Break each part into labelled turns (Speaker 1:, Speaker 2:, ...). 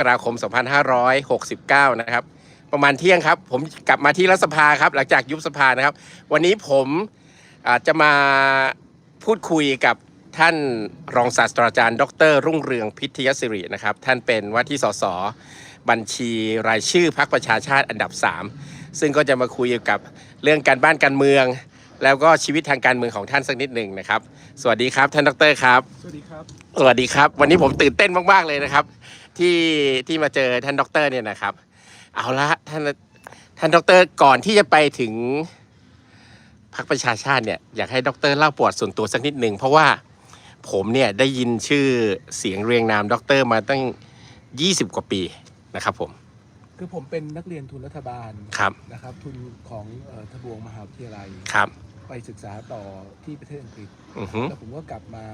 Speaker 1: กราคม 2569 นะครับ ประมาณเที่ยงครับ ผมกลับมาที่รัฐสภาครับ หลังจากยุบสภานะครับ วันนี้ผมอ่าจะมาพูดคุยกับท่านรองศาสตราจารย์ ดร รุ่งเรืองพิทยศิรินะครับ ท่านเป็นว่าที่สสบัญชีรายชื่อพรรคประชาชาติอันดับ 3 ซึ่งก็จะมาคุยกับเรื่องการบ้านการเมือง แล้วก็ชีวิตทางการเมืองของท่านสักนิดหนึ่งนะครับ สวัสดีครับท่านดรครับ
Speaker 2: สวัสดีครับ
Speaker 1: สวัสดีครับ วันนี้ผมตื่นเต้นมากๆเลยนะครับ ที่ที่มาเจอท่านด็อกเตอร์เนี่ยนะครับ เอาละท่านท่านด็อกเตอร์ก่อนที่จะไปถึงพรรคประชาชาติเนี่ยอยากให้ด็อกเตอร์เล่าประวัติส่วนตัวสักนิดหนึ่งเพราะว่าผมเนี่ยได้ยินชื่อเสียงเรียงนามด็อกเตอร์มาตั้ง 20 กว่าปีนะครับผม
Speaker 2: คือผมเป็นนักเรียนทุนรัฐบาล
Speaker 1: ครับ
Speaker 2: นะครับ ทุนของเอ่อทบวงมหาวิทยาลัย
Speaker 1: ครับ
Speaker 2: ไปศึกษาต่อที่ประเทศอังกฤษ
Speaker 1: อือฮึ
Speaker 2: แล้วผมก็กลับมา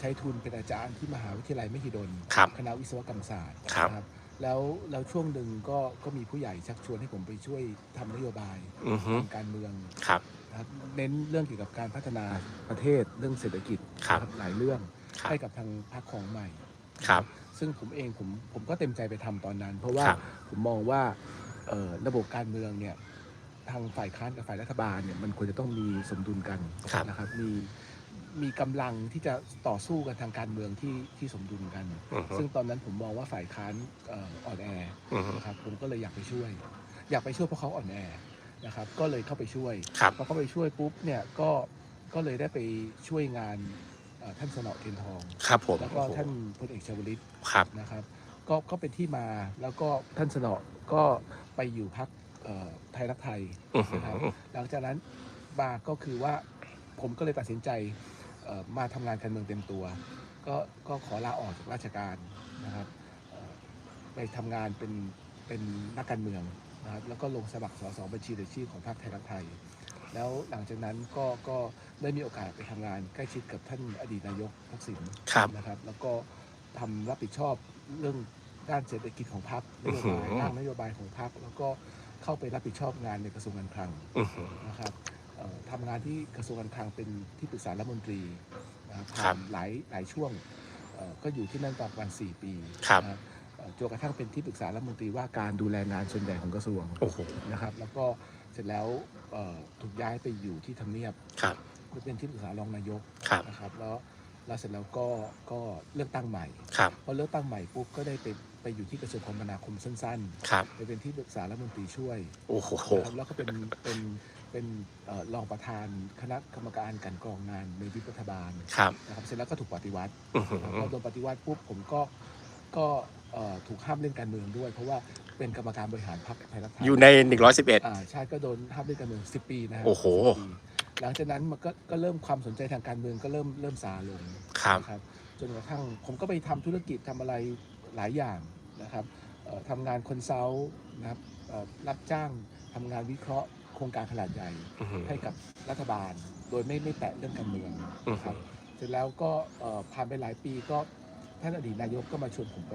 Speaker 2: ใช้ทุนเป็นอาจารย์ที่มหาวิทยาลัยมหิดล
Speaker 1: ครับ
Speaker 2: คณะวิศวกรรมศาสตร์
Speaker 1: ครับ
Speaker 2: นะแล้วแล้วช่วงหนึ่งก็ก็มีผู้ใหญ่ชักชวนให้ผมไปช่วยทำนโยบาย
Speaker 1: อือฮึ
Speaker 2: ทางการเมือง
Speaker 1: ครับ
Speaker 2: นะครับเน้นเรื่องเกี่ยวกับการพัฒนาประเทศเรื่องเศรษฐกิจ
Speaker 1: ครับ
Speaker 2: นะหลายเรื่อง
Speaker 1: ครับ
Speaker 2: ให้กับทางพรรคของใหม่
Speaker 1: ครับ
Speaker 2: ซึ่งผมเองผมผมก็เต็มใจไปทำตอนนั้น เพราะว่า
Speaker 1: ครับ
Speaker 2: ผมมองว่าเอ่อระบบการเมืองเนี่ยทางฝ่ายค้านกับฝ่ายรัฐบาลเนี่ยมันควรจะต้องมีสมดุลกัน
Speaker 1: ครับ
Speaker 2: นะครับมี มีกำลังที่จะต่อสู้กันทางการเมืองที่ที่สมดุลกัน
Speaker 1: อือฮึ
Speaker 2: ซึ่งตอนนั้นผมมองว่าฝ่ายค้านเอ่ออ่อนแอ
Speaker 1: อือฮึ
Speaker 2: นะครับผมก็เลยอยากไปช่วย อยากไปช่วยเพราะเขาอ่อนแอนะครับก็เลยเข้าไปช่วย
Speaker 1: ครับ
Speaker 2: พอเข้าไปช่วยปุ๊บเนี่ยก็ก็เลยได้ไปช่วยงานเอ่อท่านสนอเทียนทอง
Speaker 1: ครับผม
Speaker 2: แล้วก็ท่านพลเอกชวลิต
Speaker 1: ครับ
Speaker 2: นะครับก็ก็เป็นที่มาแล้วก็ท่านสนอก็ไปอยู่พักไทยรักไทย
Speaker 1: อือฮึ
Speaker 2: นะครับหลังจากนั้นมาก็คือว่าผมก็เลยตัดสินใจเอ่อ มาทำงานการเมืองเต็มตัว ก็ก็ขอลาออกจากราชการนะครับเอ่อไปทำงานเป็นเป็นนักการเมืองนะครับแล้วก็ลงสมัครสสบัญชีรายชื่อของพรรคไทยรักไทย แล้วหลังจากนั้นก็ก็ได้มีโอกาสไปทำงานใกล้ชิดกับท่านอดีตนายกทักษิณ
Speaker 1: ครับ
Speaker 2: นะครับ แล้วก็ทำรับผิดชอบเรื่องด้านเศรษฐกิจของพรรคนโยบาย
Speaker 1: อื้อหือ
Speaker 2: ร่างนโยบายของพรรคแล้วก็เข้าไปรับผิดชอบงานในกระทรวงการคลัง
Speaker 1: อือฮึ
Speaker 2: นะครับเอ่อ ทำงานที่กระทรวงการคลังเป็นที่ปรึกษารัฐมนตรีนะครับ
Speaker 1: ครับ
Speaker 2: ทำหลายหลายช่วงเอ่อก็อยู่ที่นั่นประมาณ4ปี
Speaker 1: ครับ
Speaker 2: นะเอ่อจนกระทั่งเป็นที่ปรึกษารัฐมนตรีว่าการดูแลงานส่วนใหญ่ของกระทรวง
Speaker 1: โอ้โห
Speaker 2: นะครับ แล้วก็เสร็จแล้วเอ่อถูกย้ายไปอยู่ที่ทำเนียบ
Speaker 1: ครับ
Speaker 2: เป็นที่ปรึกษารองนายก
Speaker 1: ครับ
Speaker 2: นะครับแล้วแล้วเสร็จแล้วก็ก็เลือกตั้งใหม่
Speaker 1: ครับ
Speaker 2: พอเลือกตั้งใหม่ปุ๊บก็ได้ไปไปอยู่ที่กระทรวงคมนาคมสั้น
Speaker 1: ครับ
Speaker 2: ๆไปเป็นที่ปรึกษารัฐมนตรีช่วย
Speaker 1: โอ้โห
Speaker 2: นะครับแล้วก็เป็นเป็น เป็นเอ่อรองประธานคณะกรรมการกลันกรองงานในวิปรัฐบาล
Speaker 1: ครับ
Speaker 2: นะครับเสร็จแล้วก็ถูกปฏิวัติ
Speaker 1: อือฮึ
Speaker 2: นะครับพอโดนปฏิวัติปุ๊บผมก็ก็เอ่อถูกห้ามเล่นการเมืองด้วย เพราะว่าเป็นกรรมการบริหารพรรคไทยรักไทย
Speaker 1: อยู่ใน 111
Speaker 2: อ่าใช่ก็โดนห้ามเล่นการเมือง 10 ปีนะฮะ
Speaker 1: โอ้โห
Speaker 2: 10ปีหลังจากนั้นมันก็ก็เริ่มความสนใจทางการเมืองก็เริ่มเริ่มซาลง
Speaker 1: ครับ
Speaker 2: นะครับจนกระทั่งผมก็ไปทำธุรกิจทำอะไรหลายอย่างนะครับเอ่อทำงานคอนซัลท์นะครับเอ่อรับจ้างทำงานวิเคราะห์โครงการขนาดใหญ่
Speaker 1: อือฮึ
Speaker 2: ให้กับรัฐบาล โดยไม่ไม่แตะเรื่องการเมืองนะครับ เสร็จแล้วก็เอ่อผ่านไปหลายปีก็ท่านอดีตนายกก็มาชวนผมไป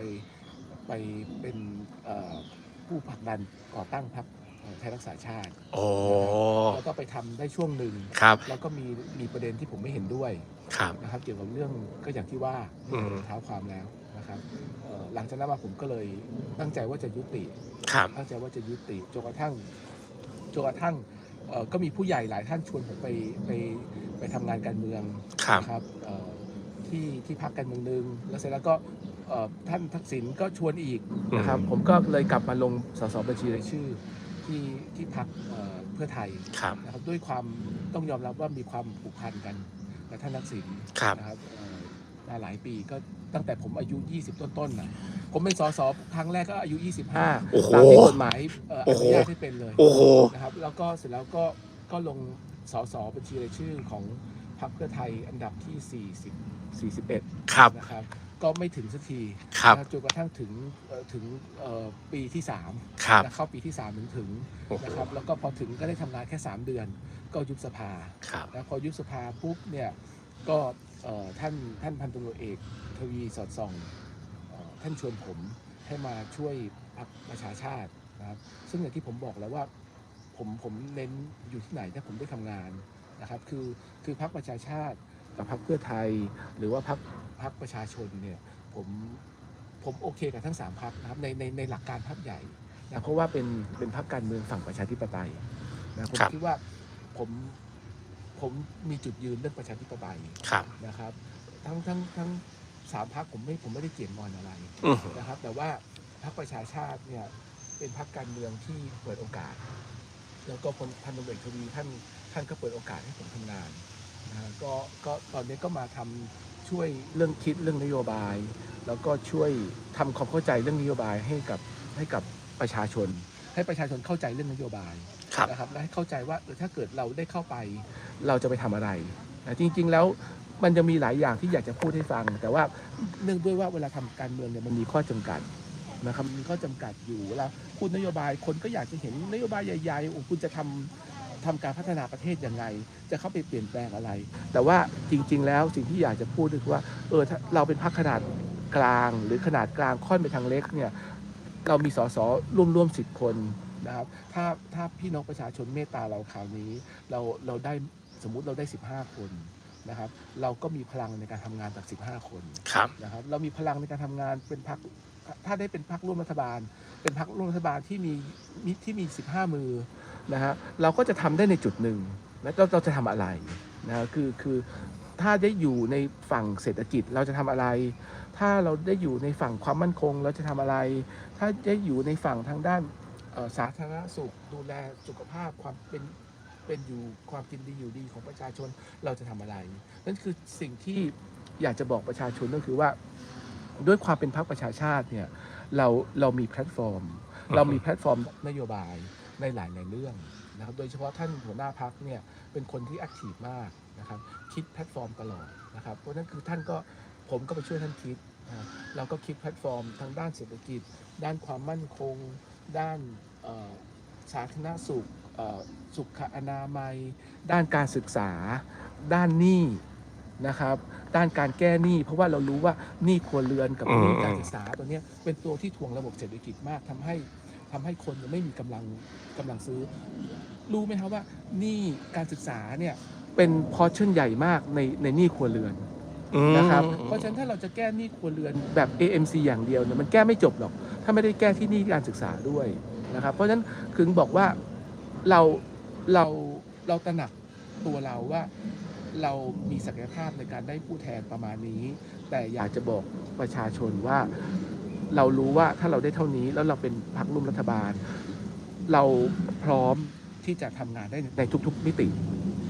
Speaker 2: ไปเป็นเอ่อผู้ผลักดันก่อตั้งพรรคเอ่อไทยรักษาชาติ
Speaker 1: โอ้
Speaker 2: แล้วก็ไปทำได้ช่วงหนึ่ง
Speaker 1: ครับ
Speaker 2: แล้วก็มีมีประเด็นที่ผมไม่เห็นด้วย
Speaker 1: ครับ
Speaker 2: นะครับ เกี่ยวกับเรื่องก็อย่างที่ว่า
Speaker 1: อืม
Speaker 2: เท้าความแล้วนะครับเอ่อหลังจากนั้นมาผมก็เลยตั้งใจว่าจะยุติ
Speaker 1: ครับ
Speaker 2: ตั้งใจว่าจะยุติจนกระทั่ง จนกระทั่งเอ่อก็มีผู้ใหญ่หลายท่านชวนผมไปไปไปทำงานการเมือง
Speaker 1: ครับ
Speaker 2: นะครับเอ่อที่ที่พักการเมืองหนึ่งแล้วเสร็จแล้วก็เอ่อท่านทักษิณก็ชวนอีกนะครับ ผมก็เลยกลับมาลงสสบัญชีรายชื่อที่ที่พักเพื่อไทย
Speaker 1: ครับ
Speaker 2: นะครับด้วยความต้องยอมรับว่ามีความผูกพันกันกับท่านทักษิณ
Speaker 1: ครับ
Speaker 2: นะครับเอ่อมาหลายปีก็ตั้งแต่ผมอายุ 20 ต้นๆนะ ผมเป็นสสครั้งแรกก็อายุ 25
Speaker 1: โอ้โห
Speaker 2: ตามที่กฎหมายเอ่อ
Speaker 1: โอ้
Speaker 2: อ
Speaker 1: โห
Speaker 2: นุญาตให้เป็นเลย
Speaker 1: โอ้โห
Speaker 2: นะครับแล้วก็เสร็จแล้วก็ก็ลงสสบัญชีรายชื่อของพรรคเพื่อไทยอันดับที่ 40 41
Speaker 1: ครับ
Speaker 2: นะครับก็ไม่ถึงสักที
Speaker 1: ครับ
Speaker 2: นะจนกระทั่งถึงเอ่อถึงเอ่อปีที่3
Speaker 1: ครับ
Speaker 2: นะเข้าปีที่ 3 ถึงถึง
Speaker 1: โอ้โห
Speaker 2: นะครับแล้วก็พอถึงก็ได้ทำงานแค่ 3 เดือน ก็ยุบสภา
Speaker 1: ครับ
Speaker 2: แล้วพอยุบสภาปุ๊บเนี่ยก็เอ่อท่านท่านพันตำรวจเอกทวีสอดส่องเอ่อ ท่านชวนผมให้มาช่วยพรรคประชาชาตินะครับ ซึ่งอย่างที่ผมบอกแล้วว่าผมผมเน้นอยู่ที่ไหนถ้าผมได้ทำงานนะครับ คือคือพรรคประชาชาติกับพรรคเพื่อไทย หรือว่าพรรคพรรคประชาชนเนี่ยผมผผมโอเคกับทั้งสามพักนะครับในในในหลักการพักใหญ่นะเพราะว่าเป็นเป็นพักการเมืองฝั่งประชาธิปไตยนะผม
Speaker 1: ครับ
Speaker 2: คิดว่าผมผมมีจุดยืนเรื่องประชาธิปไตย
Speaker 1: ครับ
Speaker 2: นะครับ ทั้งทั้งทั้ง สามพักผมไม่ผมไม่ได้เกี่ยงงอนอะไร
Speaker 1: อืม
Speaker 2: นะครับ แต่ว่าพรรคประชาชาติเนี่ยเป็นพรรคการเมืองที่เปิดโอกาส แล้วก็พลพันตำรวจเอกทวีท่านท่านก็เปิดโอกาสให้ผมทำงานนะฮะก็ก็ตอนนี้ก็มาทำช่วยเรื่องคิดเรื่องนโยบาย แล้วก็ช่วยทำความเข้าใจเรื่องนโยบายให้กับให้กับประชาชน ให้ประชาชนเข้าใจเรื่องนโยบาย
Speaker 1: ครับ
Speaker 2: นะครับและให้เข้าใจว่าเออถ้าเกิดเราได้เข้าไปเราจะไปทำอะไรนะจริง ๆ แล้ว มันจะมีหลายอย่างที่อยากจะพูดให้ฟัง แต่ว่าเนื่องด้วยว่าเวลาทำการเมืองเนี่ยมันมีข้อจำกัดนะครับมีข้อจำกัดอยู่เวลาพูดนโยบายคนก็อยากจะเห็นนโยบายใหญ่ๆโอ้คุณจะทำทำการพัฒนาประเทศยังไง จะเข้าไปเปลี่ยนแปลงอะไร แต่ว่าจริง ๆ แล้วสิ่งที่อยากจะพูดคือว่าเออเราเป็นพรรคขนาดกลาง หรือขนาดกลางค่อนไปทางเล็กเนี่ยเรามีสสร่วมร่วมสิบคนนะครับถ้าถ้าพี่น้องประชาชนเมตตาเราคราวนี้ เราเราได้สมมุติเราได้ 15 คน นะครับ เราก็มีพลังในการทำงานจาก 15 คน
Speaker 1: ครับ
Speaker 2: นะครับ เรามีพลังในการทำงานเป็นพรรคถ้าได้เป็นพรรคร่วมรัฐบาล เป็นพรรคร่วมรัฐบาลที่มีมีที่มี 15 มือนะฮะเราก็จะทำได้ในจุดหนึ่งแล้วเราเราจะทำอะไรนะฮะคือคือถ้าได้อยู่ในฝั่งเศรษฐกิจเราจะทำอะไร ถ้าเราได้อยู่ในฝั่งความมั่นคง เราจะทำอะไร ถ้าได้อยู่ในฝั่งทางด้านเอ่อสาธารณสุข ดูแลสุขภาพความเป็น เป็นอยู่ความกินดีอยู่ดีของประชาชนเราจะทำอะไร นั่นคือสิ่งที่อยากจะบอกประชาชนก็คือว่า ด้วยความเป็นพรรคประชาชาติเนี่ยเราเรามีแพลตฟอร์ม เรามีแพลตฟอร์มนโยบายในหลายหลายๆเรื่องนะครับโดยเฉพาะท่านหัวหน้าพักเนี่ยเป็นคนที่แอคทีฟมากนะครับคิดแพลตฟอร์มตลอดนะครับเพราะฉะนั้นคือท่านก็ผมก็ไปช่วยท่านคิดนะเราก็คิดแพลตฟอร์มทางด้านเศรษฐกิจ ด้านความมั่นคง ด้านเอ่อสาธารณสุขเอ่อ สุขอนามัย ด้านการศึกษา ด้านหนี้นะครับ ด้านการแก้หนี้ เพราะว่าเรารู้ว่าหนี้ครัวเรือนกับหนี้
Speaker 1: อืม
Speaker 2: การศึกษาตัวเนี้ยเป็นตัวที่ถ่วงระบบเศรษฐกิจมากทำให้ทำให้คนยังไม่มีกำลังกำลังซื้อ รู้ไหมครับว่าหนี้การศึกษาเนี่ยเป็นพอชั่นใหญ่มากในในหนี้ครัวเรือน
Speaker 1: อืม
Speaker 2: นะครับ เพราะฉะนั้นถ้าเราจะแก้หนี้ครัวเรือนแบบ AMC อย่างเดียวเนี่ยมันแก้ไม่จบหรอก ถ้าไม่ได้แก้ที่หนี้การศึกษาด้วยนะครับ เพราะฉะนั้นถึงบอกว่า เราเราเราตระหนักตัวเราว่าเรามีศักยภาพในการได้ผู้แทนประมาณนี้ แต่อยากจะบอกประชาชนว่าเรารู้ว่าถ้าเราได้เท่านี้แล้วเราเป็นพรรคร่วมรัฐบาล เราพร้อมที่จะทำงานได้ในทุก ๆ มิติ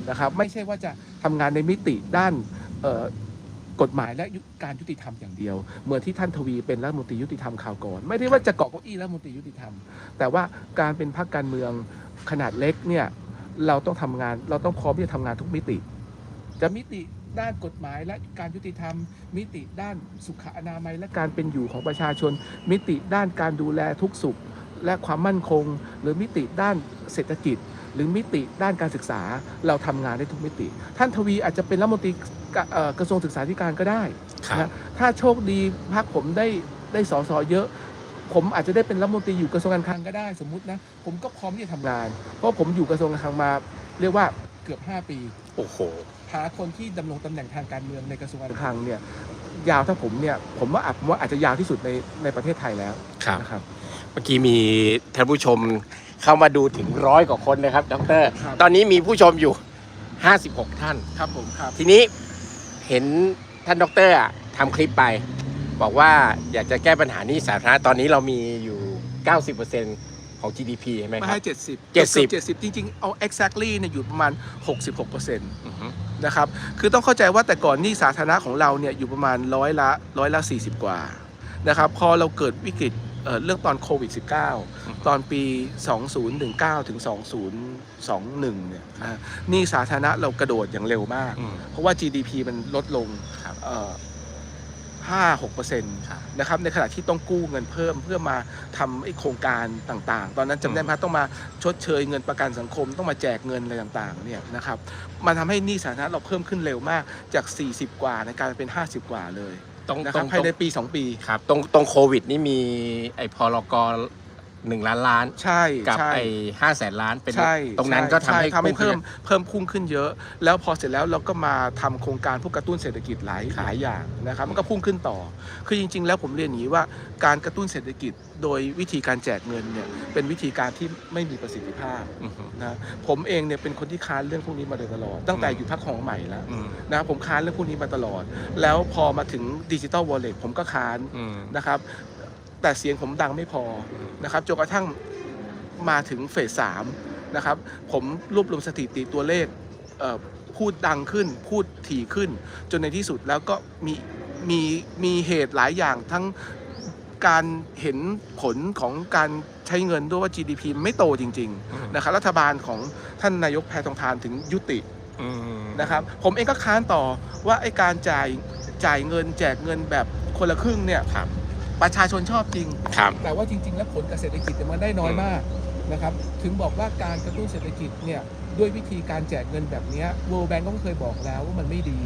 Speaker 2: นะครับ ไม่ใช่ว่าจะทำงานในมิติด้านกฎหมายและยุการยุติธรรมอย่างเดียวเหมือนที่ท่านทวีเป็นรัฐมนตรียุติธรรมข่าวก่อน ไม่ได้ว่าจะเกาะเก้าอี้รัฐมนตรียุติธรรม แต่ว่าการเป็นพรรคการเมือง ขนาดเล็กเนี่ยเราต้องทำงานเราต้องพร้อมที่จะทำงานทุกมิติ จะมิติด้านกฎหมายและการยุติธรรม มิติด้านสุขอนามัยและการเป็นอยู่ของประชาชน มิติด้านการดูแลทุกสุข และความมั่นคง หรือมิติด้านเศรษฐกิจ หรือมิติด้านการศึกษาเราทำงานได้ทุกมิติ ท่านทวีอาจจะเป็นรัฐมนตรีกะเอ่อกระทรวงศึกษาธิการก็ได้
Speaker 1: ครับ
Speaker 2: นะถ้าโชคดีพรรคผมได้ได้สอสอเยอะ ผมอาจจะได้เป็นรัฐมนตรีอยู่กระทรวงการคลังก็ได้สมมุตินะ ผมก็พร้อมที่จะทำงาน เพราะผมอยู่กระทรวงการคลังมา เรียกว่าเกือบ 5 ปี
Speaker 1: โอ้โห
Speaker 2: หาคนที่ดำรงตำแหน่งทางการเมืองในกระทรวงการคลังเนี่ยยาวถ้าผมเนี่ยผมว่าอาจผมว่าอาจจะยาวที่สุดในในประเทศไทยแล้ว
Speaker 1: ครับ
Speaker 2: นะครับ
Speaker 1: เมื่อกี้มีท่านผู้ชมเข้ามาดูถึงร้อยกว่าคนนะครับดร
Speaker 2: ครับ
Speaker 1: ตอนนี้มีผู้ชมอยู่ 56 ท่าน
Speaker 2: ครับผมครับ
Speaker 1: ทีนี้เห็นท่านดรอะทำคลิปไป บอกว่าอยากจะแก้ปัญหาหนี้สาธารณะตอนนี้เรามีอยู่ 90%ของ GDP ใช่ไหม
Speaker 2: มา
Speaker 1: ครั
Speaker 2: ให้
Speaker 1: บ
Speaker 2: 70
Speaker 1: 70
Speaker 2: เจ็ดสิบจริง ๆ เอา exactly เนี่ยอยู่ประมาณ 66%
Speaker 1: อือฮึ
Speaker 2: นะครับ คือต้องเข้าใจว่าแต่ก่อนหนี้สาธารณะของเราเนี่ยอยู่ประมาณร้อยละร้อยละ 40 กว่านะครับ พอเราเกิดวิกฤตเอ่อเรื่องตอนโควิด -19 ตอนปี 2019 ถึง 2021 เนี่ยนะฮะหนี้สาธารณะเรากระโดดอย่างเร็วมาก
Speaker 1: อืม
Speaker 2: เพราะว่า GDP มันลดลง
Speaker 1: ครับ
Speaker 2: เอ่อ 5 6เปอร์เซ็นต์
Speaker 1: ครับ
Speaker 2: นะครับในขณะที่ต้องกู้เงินเพิ่มเพื่อมาทำไอ้โครงการต่างๆ ตอนนั้นจำได้ไหมครับต้องมาชดเชยเงินประกันสังคมต้องมาแจกเงินอะไรต่างๆเนี่ยนะครับมันทำให้หนี้สาธารณะเราเพิ่มขึ้นเร็วมากจาก 40 กว่าในการเป็น 50 กว่าเลย
Speaker 1: ตรง
Speaker 2: นะ
Speaker 1: ต
Speaker 2: ค
Speaker 1: ร
Speaker 2: รับ
Speaker 1: ง
Speaker 2: ภายในปี 2 ปี
Speaker 1: ครับตรงตรงโควิดนี่มีไอ้พรก หนึ่งล้านล้าน
Speaker 2: ใช่
Speaker 1: กับ
Speaker 2: ใช่
Speaker 1: ไอ้ห้าแสนล้านเป็น
Speaker 2: ใช่
Speaker 1: ตรงนั้นก็ทำให้
Speaker 2: ช่ทำให้
Speaker 1: พุ่งขึ้
Speaker 2: เพิ่
Speaker 1: น
Speaker 2: มเพิ่มพุ่งขึ้นเยอะ แล้วพอเสร็จแล้วเราก็มาทำโครงการพวกกระตุ้นเศรษฐกิจหลาย
Speaker 1: ครับ
Speaker 2: หลายอย่างนะครับมันก็พุ่งขึ้นต่อ คือจริง ๆ แล้วผมเรียนอย่างนี้ว่าการกระตุ้นเศรษฐกิจโดยวิธีการแจกเงินเนี่ยเป็นวิธีการที่ไม่มีประสิทธิภาพ
Speaker 1: อือฮึ
Speaker 2: นะผมเองเนี่ยเป็นคนที่ค้านเรื่องพวกนี้มาโดยตลอด ตั้งแต่
Speaker 1: อืม
Speaker 2: อยู่พักของใหม่แล้ว
Speaker 1: อืม
Speaker 2: นะผมค้านเรื่องพวกนี้มาตลอด แล้วพอมาถึงดิจิ t a ลวอลเล็ตผมก็ค้าน
Speaker 1: อืม
Speaker 2: นะครับ แต่เสียงผมดังไม่พอนะครับจนกระทั่งมาถึงเฟสสามนะครับผมรวบรวมสถิติตัวเลขเอ่อพูดดังขึ้น พูดถี่ขึ้น จนในที่สุดแล้วก็มีมีมีเหตุหลายอย่างทั้งการเห็นผลของการใช้เงินด้วยว่า GDP มันไม่โตจริง ๆ นะครับ รัฐบาลของท่านนายกแพทองทานถึงยุติ
Speaker 1: อืม
Speaker 2: นะครับ ผมเองก็ค้านต่อว่าไอ้การจ่ายจ่ายเงินแจกเงินแบบคนละครึ่งเนี่ย
Speaker 1: ครับ
Speaker 2: ประชาชนชอบจริง
Speaker 1: ครับ
Speaker 2: แต่ว่าจริง ๆ แล้วผลกับเศรษฐกิจเนี่ยมันได้น้อยมากนะครับ ถึงบอกว่าการกระตุ้นเศรษฐกิจเนี่ยด้วยวิธีการแจกเงินแบบเนี้ย World Bank ก็เคยบอกแล้วว่ามันไม่ดี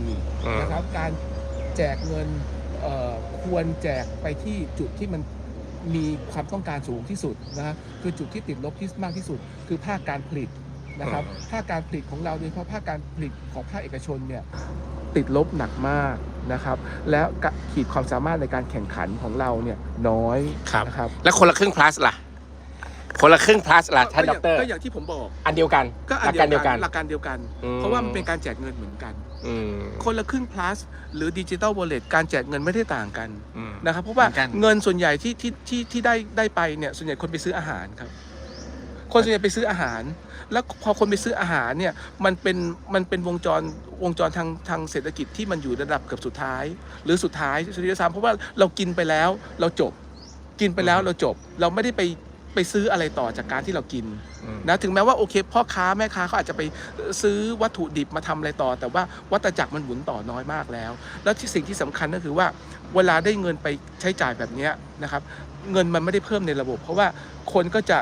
Speaker 1: อืม
Speaker 2: นะครับ การแจกเงินเอ่อควรแจกไปที่จุดที่มันมีความต้องการสูงที่สุดนะฮะคือจุดที่ติดลบที่มากที่สุด คือภาคการผลิตนะครับ ภาคการผลิตของเราโดยเฉพาะภาคการผลิตของภาคเอกชนเนี่ยติดลบหนักมาก นะครับ แล้วขีดความสามารถในการแข่งขันของเราเนี่ยน้อย
Speaker 1: ครับ
Speaker 2: นะครับ
Speaker 1: แล้วคนละครึ่ง plus ล่ะ คนละครึ่ง plus ล่ะท่าน
Speaker 2: ก็
Speaker 1: ด็
Speaker 2: อ
Speaker 1: อย่างเตอร์
Speaker 2: ก็อย่างที่ผมบอก
Speaker 1: อันเดียวกัน
Speaker 2: ก็อั
Speaker 1: ห
Speaker 2: น
Speaker 1: ลัก
Speaker 2: เดี
Speaker 1: การ
Speaker 2: ยว
Speaker 1: เดียว
Speaker 2: กั
Speaker 1: กันน
Speaker 2: หลักการเดียวกัน
Speaker 1: อืม
Speaker 2: เพราะว่ามันเป็นการแจกเงินเหมือนกัน
Speaker 1: อืม
Speaker 2: คนละครึ่ง plus หรือดิจิ t a ล wallet การแจกเงินไม่ได้ต่างกัน
Speaker 1: อืม
Speaker 2: นะครับเพราะว่า
Speaker 1: เหมือนกัน
Speaker 2: เงินส่วนใหญ่ที่ที่ที่ที่ได้ได้ไปเนี่ยส่วนใหญ่คนไปซื้ออาหารครับ คนส่วนใหญ่ไปซื้ออาหาร แล้วพอคนไปซื้ออาหารเนี่ยมันเป็นมันเป็นวงจรวงจรทางทางเศรษฐกิจที่มันอยู่ระดับเกือบสุดท้าย หรือสุดท้ายสุดท้ายเพราะว่าเรากินไปแล้วเราจบ กินไปแล้วเราจบ เราไม่ได้ไปไปซื้ออะไรต่อจากการที่เรากิน
Speaker 1: อืม
Speaker 2: นะถึงแม้ว่าโอเคพ่อค้าแม่ค้าเขาอาจจะไปซื้อวัตถุดิบมาทำอะไรต่อ แต่ว่าวัตจักรมันหมุนต่อน้อยมากแล้ว แล้วที่สิ่งที่สำคัญก็คือว่า เวลาได้เงินไปใช้จ่ายแบบเนี้ยนะครับ เงินมันไม่ได้เพิ่มในระบบ เพราะว่าคนก็จะ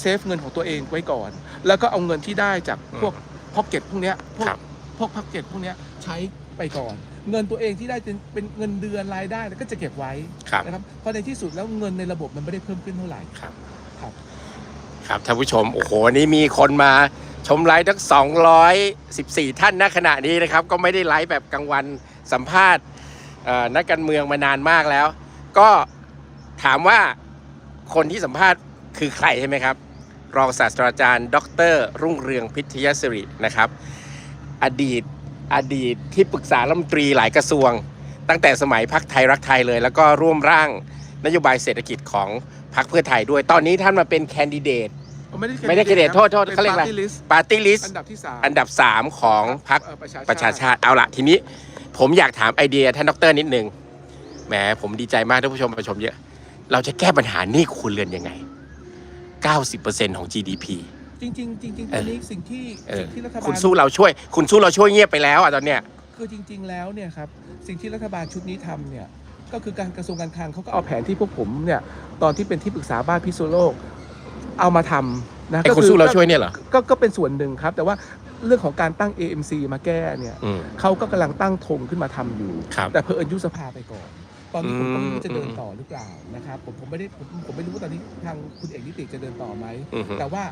Speaker 2: เซฟเงินของตัวเองไว้ก่อน แล้วก็เอาเงินที่ได้จากพวกพ็อกเก็ตพวกเนี้ยพวก
Speaker 1: ครับ
Speaker 2: พวกพ็อกเก็ตพวกเนี้ยใช้ไปก่อน เงินตัวเองที่ได้เป็นเป็นเงินเดือนรายได้แล้วก็จะเก็บไว้
Speaker 1: ครับ
Speaker 2: นะครับเพราะในที่สุดแล้วเงินในระบบมันไม่ได้เพิ่มขึ้นเท่าไหร่
Speaker 1: ครับ
Speaker 2: ครับ
Speaker 1: ครับท่านผู้ชม โอ้โหวันนี้มีคนมาชมไลฟ์ทั้ง 214 ท่านณขณะนี้นะครับ ก็ไม่ได้ไลฟ์แบบกลางวันสัมภาษณ์เอ่อนักการเมืองมานานมากแล้ว ก็ถามว่าคนที่สัมภาษณ์คือใครใช่ไหมครับ รองศาสตราจารย์ ดร รุ่งเรืองพิทยสิรินะครับ อดีตอดีตที่ปรึกษารัฐมนตรีหลายกระทรวง ตั้งแต่สมัยพักไทยรักไทยเลย แล้วก็ร่วมร่างนโยบายเศรษฐกิจของพรรคเพื่อไทยด้วย ตอนนี้ท่านมาเป็นแคนดิเดต
Speaker 2: ไม่ได้
Speaker 1: ไม่ได้ candidate โทษโทษเขาเรียกอะไร
Speaker 2: ป็น party list
Speaker 1: ปาร์ตี้ลิส
Speaker 2: อันดับที่สาม
Speaker 1: อันดับ3ของพรรค
Speaker 2: เอ่อประชา
Speaker 1: ประชาชาติเอาละทีนี้ผมอยากถามไอเดียท่านดรนิดนึงแหมผมดีใจมากท่านผู้ชมมาชมเยอะ เราจะแก้ปัญหาหนี้ครัวเรือนยังไง 90%ของ GDP
Speaker 2: จริงๆจริงๆ
Speaker 1: เอ
Speaker 2: ต
Speaker 1: อ
Speaker 2: อนนี้สิ่งที่
Speaker 1: เออ
Speaker 2: สิ่งที่รัฐบาล
Speaker 1: คุณสู้เราช่วย คุณสู้เราช่วยเงียบไปแล้วอะตอนเนี้ย
Speaker 2: คือจริง ๆ แล้วเนี่ยครับสิ่งที่รัฐบาลชุดนี้ทำเนี่ยก็คือการกระทรวงการคลังเขาก็เอาแผนที่พวกผมเนี่ยตอนที่เป็นที่ปรึกษาบ้านพิษณุโลกเอามาทำนะ
Speaker 1: ไอ้คนสู้เราช่วยเนี่ยเหรอ
Speaker 2: ก็ก็เป็นส่วนหนึ่งครับ แต่ว่าเรื่องของการตั้ง AMC มาแก้เนี่ย
Speaker 1: อืม
Speaker 2: เขาก็กำลังตั้งธงขึ้นมาทำอยู่
Speaker 1: ครับ
Speaker 2: แต่เพอเอิญยุบสภาไปก่อน ตอนนี้ผมก็ไม่รู้จะเดิน
Speaker 1: อืม
Speaker 2: ต่อหรือเปล่านะครับผมผมไม่ได้ผมผมไม่รู้ว่าตอนนี้ทางคุณเอกนิติจะเดินต่อไหม
Speaker 1: อือฮึ
Speaker 2: แต่ว่า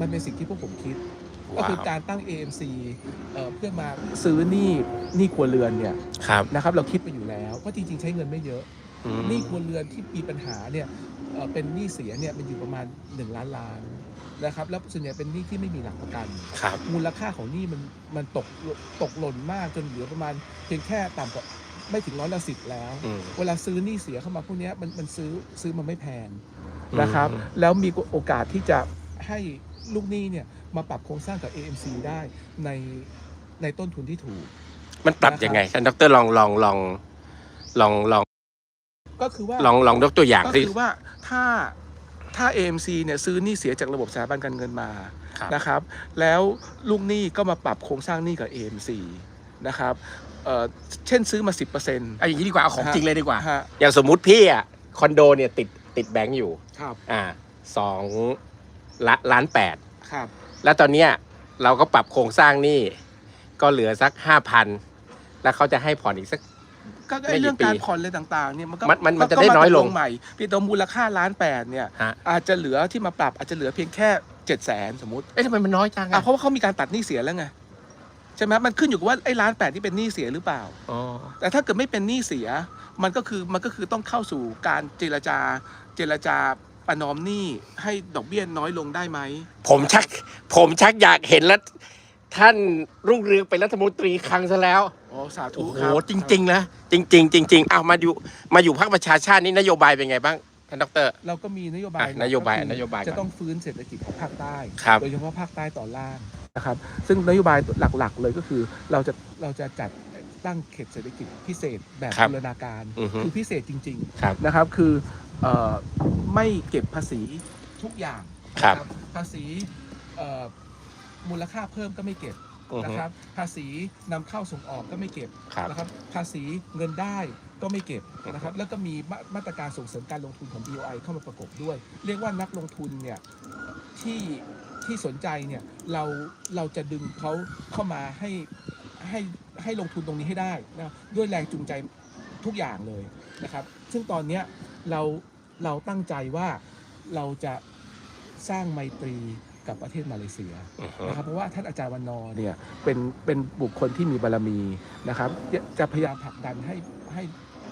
Speaker 2: มันเป็นสิ่งที่พวกผมคิด ก็
Speaker 1: ว้า
Speaker 2: คือ
Speaker 1: ว
Speaker 2: การตั้ง AMC เอ่อเพื่อมาซื้อหนี้หนี้ครัวเรือนเนี่ย
Speaker 1: ครับ
Speaker 2: นะครับเราคิดไปอยู่แล้วว่าจริงๆใช้เงินไม่เยอะ
Speaker 1: อืม
Speaker 2: หนี้ครัวเรือนที่มีปัญหาเนี่ยเอ่อเป็นหนี้เสียเนี่ยมันอยู่ประมาณ 1 ล้านล้านนะครับแล้วส่วนใหญ่เป็นหนี้ที่ไม่มีหลักประกัน
Speaker 1: ครับ
Speaker 2: มูลค่าของหนี้มันมันตกตกหล่นมากจนเหลือประมาณเพียงแค่ต่ำกว่า ไม่ถึงร้อยละสิบแล้ว
Speaker 1: อืม
Speaker 2: เวลาซื้อหนี้เสียเข้ามาพวกเนี้ยมันมันซื้อซื้อมาไม่แพงนะครับ
Speaker 1: อืม
Speaker 2: แล้วมีโอกาสที่จะให้ลูกหนี้เนี่ยมาปรับโครงสร้างกับ AMC ได้ในในต้นทุนที่ถูก
Speaker 1: มันปรับยังไงท่านดรลองลองลองลองลอง
Speaker 2: ก็คือว่า
Speaker 1: ลองลองยกตัวอย่าง
Speaker 2: ก็
Speaker 1: สิ
Speaker 2: คือว่าถ้าถ้า AMC เนี่ยซื้อหนี้เสียจากระบบสถาบันการเงินมา
Speaker 1: ครับ
Speaker 2: นะครับ แล้วลูกหนี้ก็มาปรับโครงสร้างหนี้กับ AMC นะครับ เอ่อเช่นซื้อมา 10%เเอา
Speaker 1: อย่างนี้ดีกว่าเอาของจริงเลยดีกว่า
Speaker 2: ฮะ
Speaker 1: อย่างสมมุติพี่อะคอนโดเนี่ยติดติดแบงก์อยู่
Speaker 2: ครับ
Speaker 1: อ่าสองละล้านแปด
Speaker 2: ครับ
Speaker 1: แล้วตอนเนี้ยเราก็ปรับโครงสร้างหนี้ก็เหลือสักห้าพันแล้วเขาจะให้ผ่อนอีกสัก
Speaker 2: ก็ไอ้
Speaker 1: ไม่กี่
Speaker 2: เรื่องการ
Speaker 1: ปี
Speaker 2: ผ่อนอะไรต่างๆเนี่ยมันก็
Speaker 1: มันมันมันจะ
Speaker 2: ก็
Speaker 1: ได้น้อยลง
Speaker 2: มาตกใหม่พี่ตัวมูลค่าล้านแปดเนี่ย
Speaker 1: ฮะ
Speaker 2: อาจจะเหลือที่มาปรับอาจจะเหลือเพียงแค่เจ็ดแสนสมมติ
Speaker 1: เอ๊ะทำไมมันน้อยจัง
Speaker 2: อะ
Speaker 1: อะ
Speaker 2: เพราะว่าเขามีการตัดหนี้เสียแล้วไง ใช่ไหมมันขึ้นอยู่กับว่าไอ้ล้านแปดที่เป็นหนี้เสียหรือเปล่า
Speaker 1: อ๋อ
Speaker 2: แต่ถ้าเกิดไม่เป็นหนี้เสีย มันก็คือมันก็คือต้องเข้าสู่การเจรจาเจรจาประนอมหนี้ให้ดอกเบี้ยน้อยลงได้ไหม
Speaker 1: ผมชัก ผมชักอยากเห็นแล้ว ท่านรุ่งเรืองเป็นรัฐมนตรีคลังซะแล้ว
Speaker 2: อ๋อ สาธุ
Speaker 1: โอ้โห
Speaker 2: ครับ
Speaker 1: จริง ๆ นะ จริง ๆ จริง ๆ เอามาอยู่มาอยู่ภาคประชาชาตินี่นโยบายเป็นไงบ้าง ท่านดร
Speaker 2: เราก็มีนโยบาย
Speaker 1: อะนโยบาย
Speaker 2: ก็คื
Speaker 1: นโยบายก่อน
Speaker 2: จะต้องฟื้นเศรษฐกิจของภาคใต้
Speaker 1: ครับ
Speaker 2: โดยเฉพาะภาคใต้ตอนล่าง นะครับซึ่งนโยบายหลักๆ เลยก็คือเราจะเราจะจัดตั้งเขตเศรษฐกิจพิเศษแบบ
Speaker 1: ครับ
Speaker 2: บูรณาการ
Speaker 1: อือฮึ
Speaker 2: คือพิเศษจริง
Speaker 1: ครับ
Speaker 2: ๆนะครับคือเอ่อไม่เก็บภาษีทุกอย่าง
Speaker 1: ครับ
Speaker 2: นะภาษีเอ่อมูลค่าเพิ่มก็ไม่เก็บ
Speaker 1: อือฮึ
Speaker 2: นะครับภาษีนำเข้าส่งออกก็ไม่เก็บ
Speaker 1: ครับ
Speaker 2: นะครับภาษีเงินได้ก็ไม่เก็บนะครับแล้วก็มีมามาตรการส่งเสริมการลงทุนของ BOI เข้ามาประกบด้วย เรียกว่านักลงทุนเนี่ยที่ ที่สนใจเนี่ยเราเราจะดึงเขาเข้ามาให้ให้ให้ลงทุนตรงนี้ให้ได้นะด้วยแรงจูงใจทุกอย่างเลยนะครับ ซึ่งตอนเนี้ยเราเราตั้งใจว่าเราจะสร้างไมตรีกับประเทศมาเลเซีย
Speaker 1: อือฮึ
Speaker 2: นะครับเพราะว่าท่านอาจารย์วันนอร์เนี่ยเป็นเป็นบุคคลที่มีบารมีนะครับจะจะพยายามผลักดันให้ให้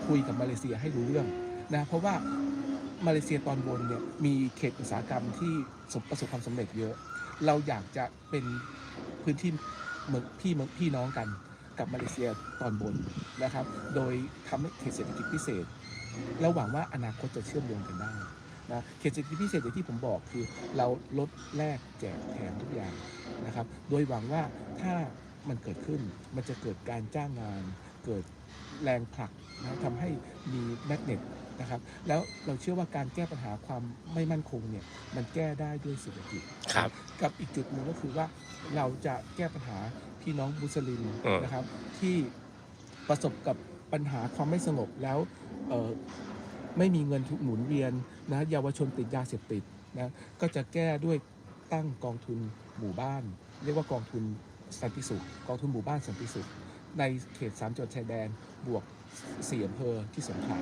Speaker 2: คุยกับมาเลเซียให้รู้เรื่องนะเพราะว่า มาเลเซียตอนบนเนี่ยมีเขตอุตสาหกรรมที่สมประสบความสำเร็จเยอะ เราอยากจะเป็นพื้นที่เมืองพี่เมืองพี่น้องกันกับมาเลเซียตอนบนนะครับ โดยทำให้เขตเศรษฐกิจพิเศษแล้วหวังว่าอนาคตจะเชื่อมโยงกันได้นะเขตเศรษฐกิจพิเศษอย่างที่ผมบอกคือเราลดแลกแจกแถมทุกอย่างนะครับ โดยหวังว่าถ้ามันเกิดขึ้นมันจะเกิดการจ้างงาน เกิดแรงผลักนะทำให้มีแมกเนต นะครับ แล้วเราเชื่อว่าการแก้ปัญหาความไม่มั่นคงเนี่ยมันแก้ได้ด้วยเศรษฐกิจ
Speaker 1: ครับ
Speaker 2: กับอีกจุดหนึ่งก็คือว่าเราจะแก้ปัญหาพี่น้องมุสลิม
Speaker 1: อืม
Speaker 2: นะครับ ที่ประสบกับปัญหาความไม่สงบแล้วเอ่อไม่มีเงินทุนหมุนเวียนนะเยาวชนติดยาเสพติดนะก็จะแก้ด้วยตั้งกองทุนหมู่บ้าน เรียกว่ากองทุนสันติสุขกองทุนหมู่บ้านสันติสุข ในเขตสามจังหวัดชายแดนบวกสี่อำเภอที่สงขลา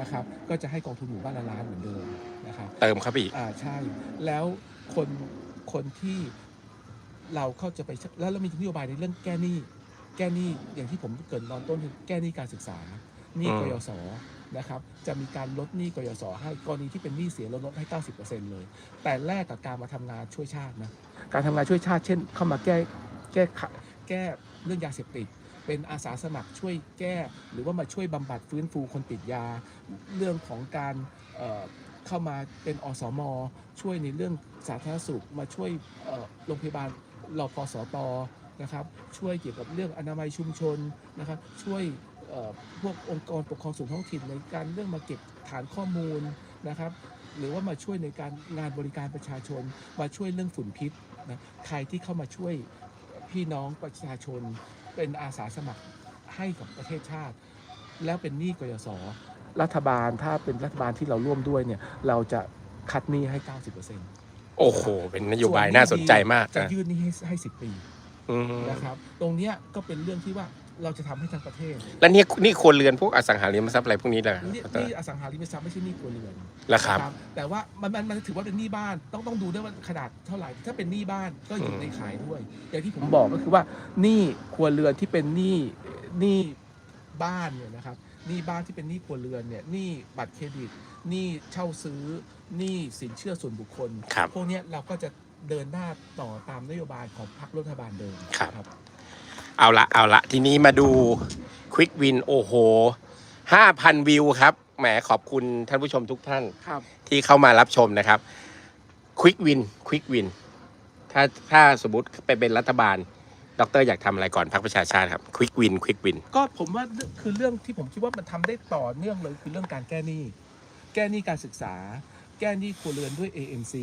Speaker 2: นะครับก็จะให้กองทุนหมู่บ้านละล้านเหมือนเดิมนะครับ
Speaker 1: เติมครับอีก
Speaker 2: อ่าใช่ แล้วคนคนที่เราเข้าจะไปแล้วเรามีนโยบายในเรื่องแก้หนี้แก้หนี้อย่างที่ผมเกริดตอนต้นคือแก้หนี้การศึกษาหนี้
Speaker 1: อืม
Speaker 2: กยศนะครับจะมีการลดหนี้กยศให้กรณีที่เป็นหนี้เสียเราลดให้ 90%เลย แต่แลกกับการมาทำงานช่วยชาตินะการทำงานช่วยชาติเช่น เข้ามาแก้แก้ไขแก้เรื่องยาเสพติด เป็นอาสาสมัครช่วยแก้ หรือว่ามาช่วยบำบัดฟื้นฟูคนติดยา เรื่องของการเเข้ามาเป็นอสม ช่วยในเรื่องสาธารณสุข มาช่วยโรงพยาบาลรพสตนะครับ ช่วยเกี่ยวกับเรื่องอนามัยชุมชนนะครับ ช่วยพวกองค์กรปกครองส่วนท้องถิ่นในการเรื่องมาเก็บฐานข้อมูลนะครับ หรือว่ามาช่วยในการงานบริการประชาชน มาช่วยเรื่องฝุ่นพิษนะใครที่เข้ามาช่วย พี่น้องประชาชน เป็นอาสาสมัครให้กับประเทศชาติ แล้วเป็นหนี้กยศรัฐบาลถ้าเป็นรัฐบาลที่เราร่วมด้วยเนี่ยเราจะคัดหนี้ให้ 90%
Speaker 1: โอ้โห เป็นนโยบายน่าสนใจมาก
Speaker 2: จะ
Speaker 1: นะ
Speaker 2: ยื่นหนี้ให้ให้10 ปี
Speaker 1: อืม
Speaker 2: นะครับ ตรงเนี้ยก็เป็นเรื่องที่ว่า เราจะทำให้ทั้งประเทศ
Speaker 1: แล้วนี่นี่ควรเรือนพวกอสังหาริมทรัพย์อะไรพวกนี้แหละ
Speaker 2: นี่นี่อสังหาริมทรัพย์ไม่ใช่หนี้ครัวเรือน
Speaker 1: แล้วครับ
Speaker 2: นะแต่ว่ามันมันมันถือว่าเป็นหนี้บ้านต้องต้องดูด้วยว่าขนาดเท่าไหร่ ถ้าเป็นหนี้บ้านก็อยู่
Speaker 1: อืม
Speaker 2: ในขายด้วย อย่างที่ผมบอกก็คือว่าหนี้ครัวเรือนที่เป็นหนี้หนี้บ้านเนี่ยนะครับหนี้บ้านที่เป็นหนี้ครัวเรือนเนี่ยหนี้บัตรเครดิตหนี้เช่าซื้อหนี้สินเชื่อส่วนบุคคล
Speaker 1: ครับ
Speaker 2: พวกเนี้ยเราก็จะเดินหน้าต่อตามนโยบายของพรรครัฐบาลเดิม
Speaker 1: ครับ เอาละเอาละทีนี้มาดูควิกวินโอ้โหห้าพันวิวครับแหมขอบคุณท่านผู้ชมทุกท่าน
Speaker 2: ครับ
Speaker 1: ที่เข้ามารับชมนะครับควิกวินควิกวินถ้าถ้าสมมติไปเป็นรัฐบาลดรอยากทำอะไรก่อนพรรคประชาชาติครับควิกวินควิกวิน
Speaker 2: ก็ผมว่าเรื่องคือเรื่องที่ผมคิดว่ามันทำได้ต่อเนื่องเลยคือเรื่องการแก้หนี้ แก้หนี้การศึกษา แก้หนี้ครัวเรือนด้วย AMC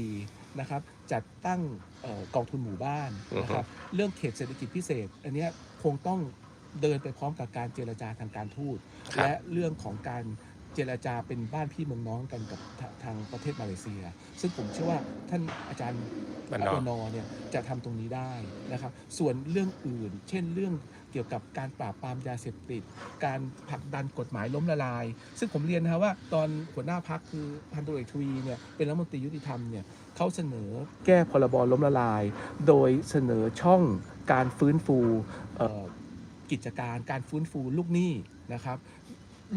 Speaker 2: นะครับ จัดตั้งเอ่อกองทุนหมู่บ้านนะครับเรื่องเขตเศรษฐกิจพิเศษ อันเนี้ยคงต้องเดินไปพร้อมกับการเจรจาทางการทูต
Speaker 1: ครับ
Speaker 2: และเรื่องของการเจรจาเป็นบ้านพี่เมืองน้องกันกับทาทางประเทศมาเลเซีย ซึ่งผมเชื่อว่าท่านอาจารย์
Speaker 1: วันนอร์
Speaker 2: นอเนี่ยจะทำตรงนี้ได้นะครับ ส่วนเรื่องอื่น เช่นเรื่องเกี่ยวกับการปราบปรามยาเสพติด การผลักดันกฎหมายล้มละลาย ซึ่งผมเรียนนะครับว่าตอนหัวหน้าพักคือพันตำรวจเอกทวีเนี่ยเป็นรัฐมนตรียุติธรรมเนี่ย เขาเสนอแก้พรบล้มละลาย โดยเสนอช่องการฟื้นฟูกิจการการฟื้นฟูลูกหนี้นะครับ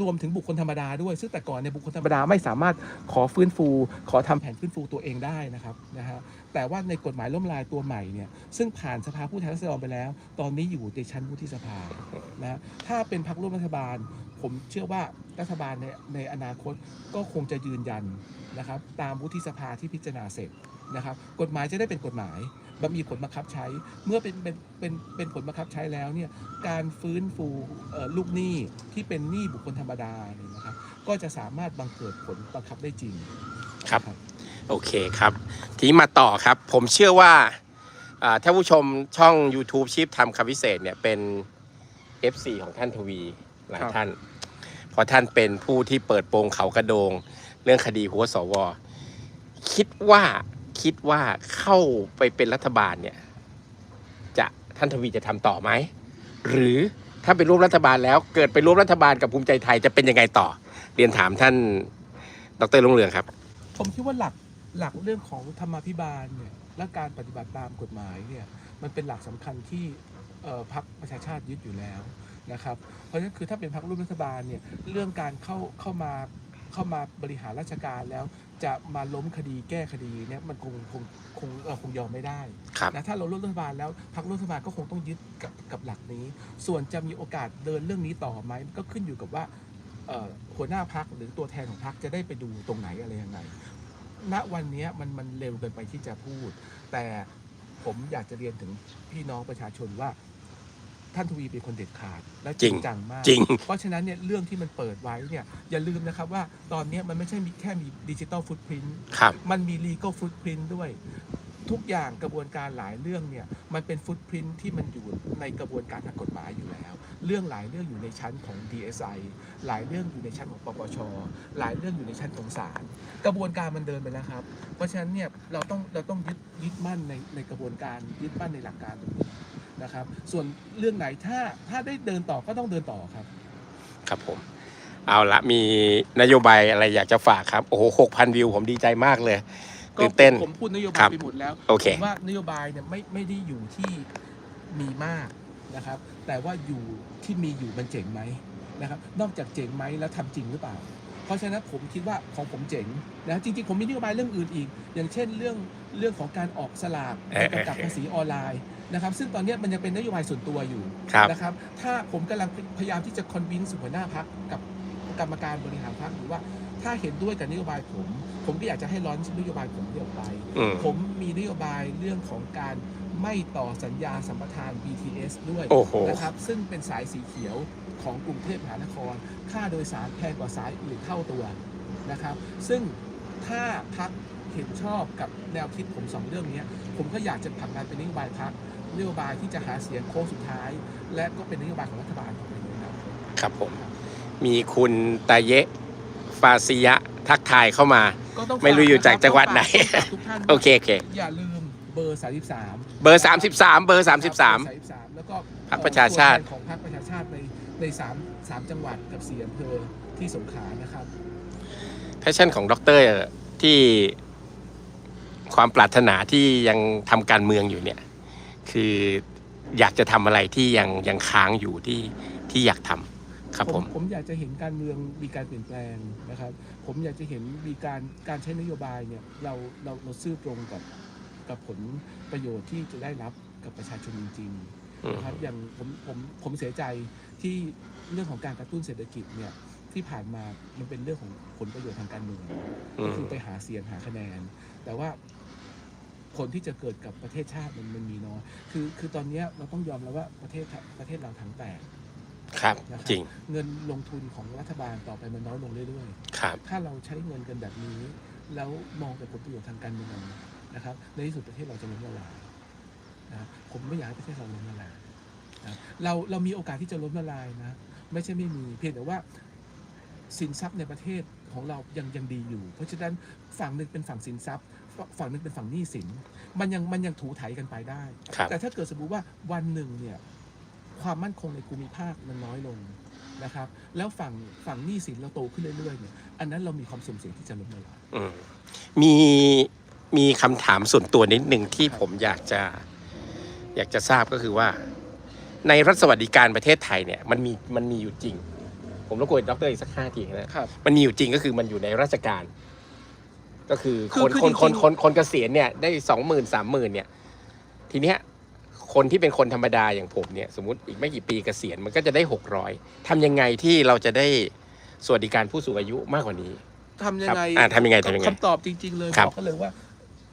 Speaker 2: รวมถึงบุคคลธรรมดาด้วย ซึ่งแต่ก่อนเนี่ยบุคคลธรรมดาไม่สามารถขอฟื้นฟู ขอทำแผนฟื้นฟูตัวเองได้นะครับนะฮะแต่ว่าในกฎหมายล้มลายตัวใหม่เนี่ยซึ่งผ่านสภาผู้แทนราษฎรไปแล้ว ตอนนี้อยู่ในชั้นวุฒิสภานะฮะถ้าเป็นพรรคร่วมรัฐบาล ผมเชื่อว่ารัฐบาลในในอนาคตก็คงจะยืนยันนะครับ ตามวุฒิสภาที่พิจารณาเสร็จนะครับ กฎหมายจะได้เป็นกฎหมายมันมีผลบังคับใช้ เมื่อเป็นเป็นเป็นเป็นผลบังคับใช้แล้วเนี่ยการฟื้นฟูลูกหนี้ที่เป็นหนี้บุคคลธรรมดาเนี่ยนะครับ ก็จะสามารถบังเกิดผลบังคับได้จริง
Speaker 1: ครับ โอเคครับ ทีนี้มาต่อครับ ผมเชื่อว่าอ่าท่านผู้ชมช่อง YouTube ชิปทำคำพิเศษเนี่ยเป็น FC ของท่านทวี หลาย
Speaker 2: ครับ
Speaker 1: ท่าน เพราะท่านเป็นผู้ที่เปิดโปงเขากระโดง เรื่องคดีหัวสว คิดว่าคิดว่าเข้าไปเป็นรัฐบาลเนี่ย จะท่านทวีจะทำต่อไหม หรือถ้าเป็นร่วมรัฐบาลแล้วเกิดไปร่วมรัฐบาลกับภูมิใจไทยจะเป็นยังไงต่อ เรียนถามท่านดรลุงเรืองครับ
Speaker 2: ผมคิดว่าหลักหลักเรื่องของธรรมาภิบาลเนี่ยและการปฏิบัติตามกฎหมายเนี่ยมันเป็นหลักสำคัญที่เอ่อพรรคประชาชาติยึดอยู่แล้ว นะครับเพราะฉะนั้นคือถ้าเป็นพรรคร่วมรัฐบาลเนี่ยเรื่องการเข้าเข้ามาเข้ามาบริหารราชการแล้ว จะมาล้มคดีแก้คดีเนี่ยมันคงคงคงเอ่อคงยอมไม่ได้
Speaker 1: ครับ
Speaker 2: นะถ้าเราร่วมรัฐบาลแล้วพรรคร่วมรัฐบาลก็คงต้องยึดกับกับหลักนี้ ส่วนจะมีโอกาสเดินเรื่องนี้ต่อไหมก็ขึ้นอยู่กับว่าเอ่อหัวหน้าพักหรือตัวแทนของพักจะได้ไปดูตรงไหนอะไรยังไงณวันเนี้ยมันมันเร็วเกินไปที่จะพูด แต่ผมอยากจะเรียนถึงพี่น้องประชาชนว่า ท่านทวีเป็นคนเด็ดขาดและจริง
Speaker 1: จริง
Speaker 2: จังมาก
Speaker 1: จริง
Speaker 2: เพราะฉะนั้นเนี่ยเรื่องที่มันเปิดไว้เนี่ยอย่าลืมนะครับว่าตอนเนี้ยมันไม่ใช่มีแค่มีดิจิ t a ลฟุตพิ้น
Speaker 1: ครับ
Speaker 2: มันมี legal footprint ด้วย ทุกอย่างกระบวนการหลายเรื่องเนี่ยมันเป็นฟุตพิ้นที่มันอยู่ในกระบวนการทางกฎหมายอยู่แล้ว เรื่องหลายเรื่องอยู่ในชั้นของ DSI หลายเรื่องอยู่ในชั้นของปปชหลายเรื่องอยู่ในชั้นของศาลกระบวนการมันเดินไปแล้วครับ เพราะฉะนั้นเนี่ยเราต้องเราต้องยึดยึดมั่นในในกระบวนการยึดมั่นในหลักการตรงนี้ นะครับ ส่วนเรื่องไหนถ้าถ้าได้เดินต่อก็ต้องเดินต่อครับ
Speaker 1: ครับผม เอาละมีนโยบายอะไรอยากจะฝากครับ โอ้โหหกพันวิวผมดีใจมากเลย
Speaker 2: ก็
Speaker 1: ตื่นเต้น
Speaker 2: ผมพูดนโยบา
Speaker 1: ครั
Speaker 2: ย
Speaker 1: บ
Speaker 2: ไปหมดแล้ว
Speaker 1: โอเค
Speaker 2: ผมว่านโยบายเนี่ยไม่ไม่ได้อยู่ที่มีมากนะครับ แต่ว่าอยู่ที่มีอยู่มันเจ๋งไหมนะครับ นอกจากเจ๋งไหมแล้วทำจริงหรือเปล่า เพราะฉะนั้นผมคิดว่าของผมเจ๋งนะจริงๆ ผมมีนโยบายเรื่องอื่นอีก อย่างเช่นเรื่องเรื่องของการออกสลาก
Speaker 1: เอ่อ
Speaker 2: การกำกับภาษีออนไลน์นะครับ ซึ่งตอนเนี้ยมันยังเป็นนโยบายส่วนตัวอยู่
Speaker 1: ครับ
Speaker 2: นะครับ ถ้าผมกำลังพยายามที่จะคอนวินส์หัวหน้าพักกับกรรมการบริหารพักหรือว่าถ้าเห็นด้วยกับนโยบายผม ผมก็อยากจะให้ร้อนนโยบายผมที่ออกไป
Speaker 1: อืม
Speaker 2: ผมมีนโยบายเรื่องของการ ไม่ต่อสัญญาสัมปทาน BTS ด้วย
Speaker 1: โอ้โห
Speaker 2: นะครับ ซึ่งเป็นสายสีเขียวของกรุงเทพมหานคร ค่าโดยสารแพงกว่าสายอื่นเท่าตัวนะครับ ซึ่งถ้าพักเห็นชอบกับแนวคิดผมสองเรื่องเนี้ยผมก็อยากจะผลักดันเป็นนโยบายพักนโยบายที่จะหาเสียงโค้งสุดท้าย และก็เป็นนโยบายของรัฐบาลต่อไปนี้ครับ
Speaker 1: ครับผม มีคุณตาเยะฟาซิยะทักทายเข้ามา
Speaker 2: ก็ต้อง
Speaker 1: ไม่รู้อยู่จากจังหวัดไหน
Speaker 2: ฝากทุกท่าน
Speaker 1: โอเคโอเค
Speaker 2: อย่าลืม เบอร์ 33
Speaker 1: เบอร์ 33 เบอร์ 33
Speaker 2: 33 แล้วก็
Speaker 1: พรรคประชาชาติ
Speaker 2: ตัวแทนของพรรคประชาชาติในในสามสามจังหวัดกับสี่อำเภอที่สงขลานะครับ
Speaker 1: แพชชั่นของดรที่ความปรารถนาที่ยังทำการเมืองอยู่เนี่ย คืออยากจะทำอะไรที่ยังยังค้างอยู่ที่ที่อยากทำครับผม
Speaker 2: ผมอยากจะเห็นการเมืองมีการเปลี่ยนแปลงนะครับ ผมอยากจะเห็นมีการการใช้นโยบายเนี่ยเราเราเราซื่อตรงกับ กับผลประโยชน์ที่จะได้รับกับประชาชนจริงๆ
Speaker 1: อืม
Speaker 2: นะครับอย่างผมผมผมเสียใจที่เรื่องของการกระตุ้นเศรษฐกิจเนี่ยที่ผ่านมามันเป็นเรื่องของผลประโยชน์ทางการเมือง
Speaker 1: อื
Speaker 2: ก็
Speaker 1: ม
Speaker 2: คือไปหาเสียงหาคะแนน แต่ว่าผลที่จะเกิดกับประเทศชาติมันมันมีน้อยคือคือตอนเนี้ยเราต้องยอมแล้วว่าประเทศประเทศเราทั้งแตก
Speaker 1: ครับ
Speaker 2: นะครับ
Speaker 1: จริง
Speaker 2: เงินลงทุนของรัฐบาลต่อไปมันน้อยลงเรื่อย
Speaker 1: ครับ
Speaker 2: ๆถ้าเราใช้เงินกันแบบนี้ แล้วมองแต่ผลประโยชน์ทางการเมือง นะครับ ในที่สุดประเทศเราจะล้มละลายนะครับผมไม่อยากให้ประเทศเราล้มละลายนะครับเราเรามีโอกาสที่จะล้มละลายนะ ไม่ใช่ไม่มีเพียงแต่ว่าสินทรัพย์ในประเทศของเรายังยังดีอยู่ เพราะฉะนั้นฝั่งหนึ่งเป็นฝั่งสินทรัพย์ ฝั่งหนึ่งเป็นฝั่งหนี้สิน มันยังมันยังถูไถกันไปได้
Speaker 1: ครับ
Speaker 2: แต่ถ้าเกิดสมมติว่าวันหนึ่งเนี่ยความมั่นคงในภูมิภาคมันน้อยลงนะครับ แล้วฝั่งฝั่งหนี้สินเราโตขึ้นเรื่อยๆเนี่ยอันนั้นเรามีความสุ่มเสี่ยงที่จะล้มละลาย
Speaker 1: อืม มีมีคำถามส่วนตัวนิดหนึ่งที่ผมอยากจะ อยากจะทราบก็คือว่า ในรัฐสวัสดิการประเทศไทยเนี่ยมันมีมันมีอยู่จริง ผมรบกวนดรอีกสักห้าทีนะ ครับ มันมีอยู่จริงก็คือมันอยู่ในราชการ ก็คือ
Speaker 2: คื
Speaker 1: ค
Speaker 2: อนคือ
Speaker 1: คน
Speaker 2: จริงๆ
Speaker 1: คนคนคนเกษียณเนี่ยได้สองหมื่นสามหมื่นเนี่ย ทีเนี้ยคนที่เป็นคนธรรมดาอย่างผมเนี่ยสมมติอีกไม่กี่ปีเกษียณมันก็จะได้หกร้อยทำยังไงที่เราจะได้สวัสดิการผู้สูงอายุมากกว่านี้
Speaker 2: ทำยังไง
Speaker 1: ครับอ่าทำยังไงทำยังไง
Speaker 2: คำตอบจริง ๆ เลย
Speaker 1: ครับ
Speaker 2: บอกกันเลยว่า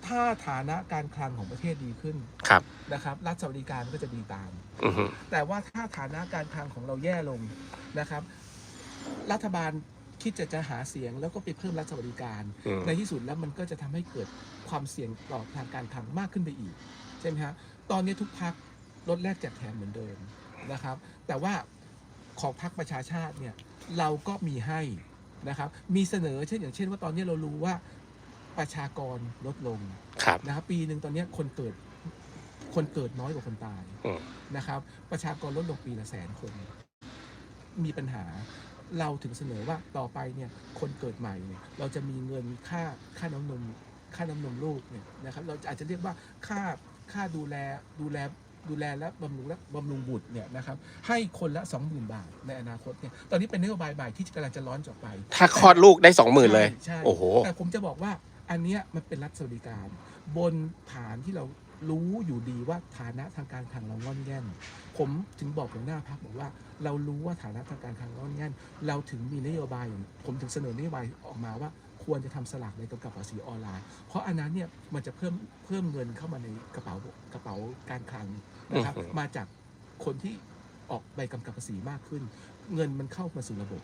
Speaker 2: ถ้าฐานะการคลังของประเทศดีขึ้น
Speaker 1: ครับ
Speaker 2: นะครับรัฐสวัสดิการก็จะดีตาม
Speaker 1: อือฮึ
Speaker 2: แต่ว่าถ้าฐานะการคลังของเราแย่ลงนะครับ รัฐบาลคิดจะจะหาเสียงแล้วก็ไปเพิ่มรัฐสวัสดิการ
Speaker 1: อืม
Speaker 2: ในที่สุดแล้วมันก็จะทำให้เกิดความเสี่ยงต่อทางการคลังมากขึ้นไปอีก ใช่ไหมฮะตอนนี้ทุกพักลดแลกแจกแถมเหมือนเดิมนะครับ แต่ว่าของพักประชาชาติเนี่ยเราก็มีให้นะครับมีเสนอเช่นอย่างเช่นว่าตอนนี้เรารู้ว่า ประชากรลดลง
Speaker 1: ครับ
Speaker 2: นะครับปีหนึ่งตอนนี้คนเกิดคนเกิดน้อยกว่าคนตาย
Speaker 1: อืม
Speaker 2: นะครับ ประชากรลดลงปีละแสนคน มีปัญหาเราถึงเสนอว่าต่อไปเนี่ยคนเกิดใหม่เนี่ยเราจะมีเงินค่าค่าน้ำนมค่าน้ำนมลูกเนี่ยนะครับเราอาจจะเรียกว่าค่าค่าดูแลดูแลดูแลและบำรุงและบำรุงบุตรเนี่ยนะครับให้คนละ 20,000 บาทในอนาคตเนี่ยตอนนี้เป็นนโยบายใหม่ที่กำลังจะร้อนออกไป
Speaker 1: ถ้าคลอดลูกได้สองหมื่นเลย
Speaker 2: ใช่
Speaker 1: โอ้โห
Speaker 2: แต่ผมจะบอกว่า อันเนี้ยมันเป็นรัฐสวัสดิการ บนฐานที่เรารู้อยู่ดีว่าฐานะทางการคลังเราง่อนแง่น ผมถึงบอกหัวหน้าพักบอกว่า เรารู้ว่าฐานะทางการคลังง่อนแง่น เราถึงมีนโยบายอย่างผมถึงเสนอนโยบายออกมาว่าควรจะทำสลากในกำกับภาษีออนไลน์ เพราะอันนั้นเนี่ยมันจะเพิ่มเพิ่มเงินเข้ามาในกระเป๋ากระเป๋าการคลังนะครับมาจากคนที่ออกใบกำกับภาษีมากขึ้น เงินมันเข้ามาสู่ระบบ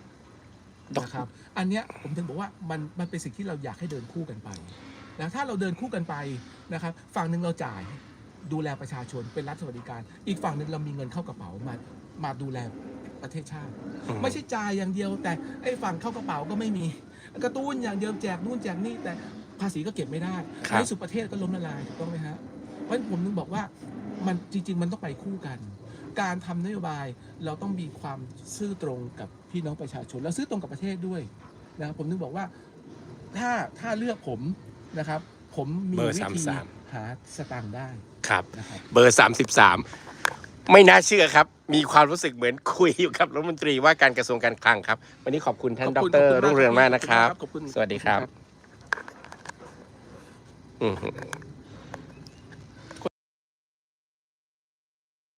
Speaker 2: นะครับอันเนี้ยผมถึงบอกว่ามันมันเป็นสิ่งที่เราอยากให้เดินคู่กันไปนะถ้าเราเดินคู่กันไปนะครับฝั่งหนึ่งเราจ่ายดูแลประชาชนเป็นรัฐสวัสดิการ อีกฝั่งหนึ่งเรามีเงินเข้ากระเป๋ามามาดูแลประเทศชาติ
Speaker 1: อืม
Speaker 2: ไม่ใช่จ่ายอย่างเดียว แต่ไอ้ฝั่งเข้ากระเป๋าก็ไม่มีกระตุ้นอย่างเดียวแจกนู่นแจกนี่แต่ภาษีก็เก็บไม่ได้
Speaker 1: ครับ
Speaker 2: ในที่สุดประเทศก็ล้มละลายถูกต้องไหมฮะเพราะฉะนั้นผมถึงบอกว่ามันจริง ๆ มันต้องไปคู่กัน การทำนโยบายเราต้องมีความซื่อตรงกับพี่น้องประชาชน แล้วซื่อตรงกับประเทศด้วยนะครับผมถึงบอกว่าถ้าถ้าเลือกผมนะครับ ผมมี
Speaker 1: เบอร์
Speaker 2: วิธี
Speaker 1: 33
Speaker 2: หาสตางค์ได้
Speaker 1: ครับ
Speaker 2: นะครับ
Speaker 1: เบอร์สามสิบสามไม่น่าเชื่อครับ มีความรู้สึกเหมือนคุยอยู่กับรัฐมนตรีว่าการกระทรวงการคลังครับ วันนี้ขอบคุณท่าน
Speaker 2: ข
Speaker 1: ด
Speaker 2: อบคุณ
Speaker 1: ร
Speaker 2: ขอบคุณ
Speaker 1: รุ่งเรืองมาก
Speaker 2: มาก
Speaker 1: นะครับ
Speaker 2: ขอบคุณ
Speaker 1: สวัสดีครับ
Speaker 2: ครับ
Speaker 1: อือหือ